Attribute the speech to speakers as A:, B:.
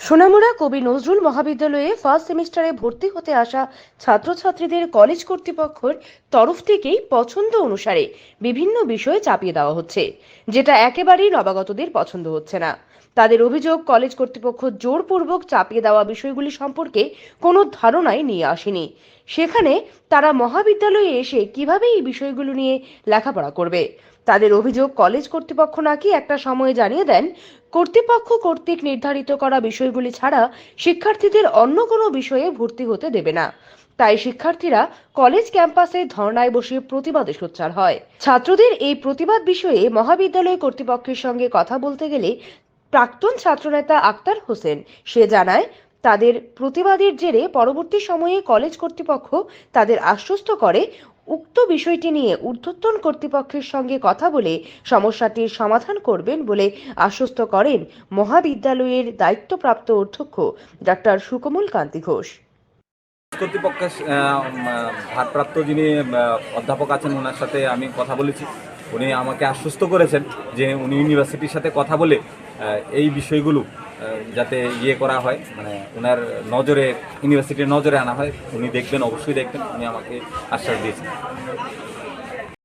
A: সোনামুড়া কবি নজরুল মহাবিদ্যালয়ে ফার্স্ট সেমিস্টারে ভর্তি হতে আসা ছাত্রছাত্রীদের কলেজ কর্তৃপক্ষের তরফ থেকেই পছন্দ অনুসারে বিভিন্ন বিষয়ে চাপিয়ে দেওয়া হচ্ছে, যেটা একেবারেই নবাগতদের পছন্দ হচ্ছে না। তাদের অভিযোগ কলেজ কর্তৃপক্ষ জোরপূর্বক চাপিয়ে দেওয়া বিষয়গুলি সম্পর্কে কোনো ধারণাই নিয়ে আসেনি। সেখানে তারা মহাবিদ্যালয়ে এসে কীভাবে এই বিষয়গুলো নিয়ে লেখাপড়া করবে? তাদের অভিযোগ কলেজ কর্তৃপক্ষ নাকি একটা সময়ে জানিয়ে দেন, কর্তৃপক্ষ কর্তৃক নির্ধারিত করা বিষয়গুলি ছাড়া শিক্ষার্থীদের অন্য কোনো বিষয়ে ভর্তি হতে দেবে না। তাই শিক্ষার্থীরা কলেজ ক্যাম্পাসে ধর্নায় বসে প্রতিবাদে সোচ্চার হয়। ছাত্রদের এই প্রতিবাদ বিষয়ে মহাবিদ্যালয় কর্তৃপক্ষের সঙ্গে কথা বলতে গেলে প্রাক্তন ছাত্রনেতা আক্তার হোসেন সে জানায় তাদের প্রতিবাদের জেরে পরবর্তী সময়ে কলেজ কর্তৃপক্ষ তাদের আশ্বস্ত করে। উক্ত বিষয়টি নিয়ে ঊর্ধ্বতন কর্তৃপক্ষের সঙ্গে কথা বলে সমস্যাটির সমাধান করবেন বলে আশ্বস্ত করেন মহাবিদ্যালয়ের দায়িত্বপ্রাপ্ত অধ্যক্ষ ডাক্তার সুকমল কান্তি ঘোষ।
B: কর্তৃপক্ষের আহ, ভারপ্রাপ্ত যিনি অধ্যাপক আছেন ওনার সাথে আমি কথা বলেছি। উনি আমাকে আশ্বস্ত করেছেন যে উনি ইউনিভার্সিটির সাথে কথা বলে এই বিষয়গুলো যাতে ইয়ে করা হয় মানে ওনার নজরে, ইউনিভার্সিটির নজরে আনা হয়। উনি দেখবেন, অবশ্যই দেখবেন। উনি আমাকে আশ্বাস দিয়েছেন।